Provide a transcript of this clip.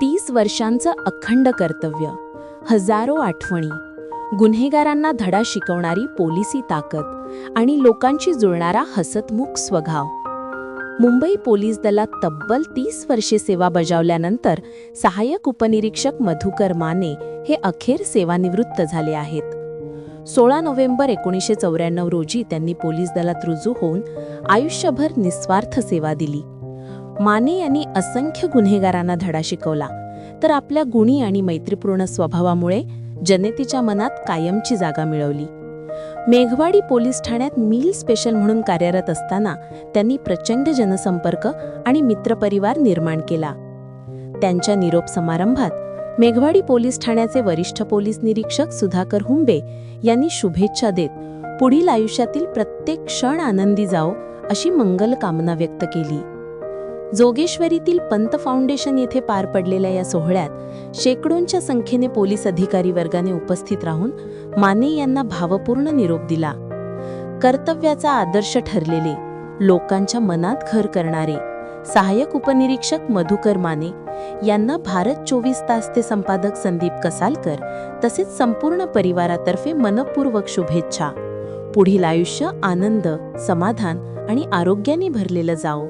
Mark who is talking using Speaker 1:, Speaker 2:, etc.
Speaker 1: तीस वर्षांचं अखंड कर्तव्य. हजारो आठवणी. गुन्हेगारांना धडा शिकवणारी पोलिसी ताकद आणि लोकांशी जुळणारा हसतमुख स्वभाव. मुंबई पोलीस दलात तब्बल तीस वर्षे सेवा बजावल्यानंतर सहाय्यक उपनिरीक्षक मधुकर माने हे अखेर सेवानिवृत्त झाले आहेत. सोळा नोव्हेंबर एकोणीसशे चौऱ्याण्णव रोजी त्यांनी पोलीस दलात रुजू होऊन आयुष्यभर निस्वार्थ सेवा दिली. माने यांनी असंख्य गुन्हेगारांना धडा शिकवला. तर आपल्या गुणी आणि मैत्रीपूर्ण स्वभावामुळे जनतेच्या मनात कायमची जागा मिळवली. मेघवाडी पोलीस ठाण्यात मिल स्पेशल म्हणून कार्यरत असताना त्यांनी प्रचंड जनसंपर्क आणि मित्रपरिवार निर्माण केला. त्यांच्या निरोप समारंभात मेघवाडी पोलीस ठाण्याचे वरिष्ठ पोलीस निरीक्षक सुधाकर हुंबे यांनी शुभेच्छा देत पुढील आयुष्यातील प्रत्येक क्षण आनंदी जाओ अशी मंगल कामना व्यक्त केली. जोगेश्वरीतील पंत फाउंडेशन येथे पार पडलेल्या या सोहळ्यात शेकडोंच्या संख्येने पोलीस अधिकारी वर्गाने उपस्थित राहून माने यांना भावपूर्ण निरोप दिला. कर्तव्याचा आदर्श ठरलेले लोकांच्या मनात घर करणारे सहाय्यक उपनिरीक्षक मधुकर माने यांना भारत चोवीस तास ते संपादक संदीप कसालकर तसेच संपूर्ण परिवारातर्फे मनपूर्वक शुभेच्छा. पुढील आयुष्य आनंद समाधान आणि आरोग्याने भरलेलं जाओ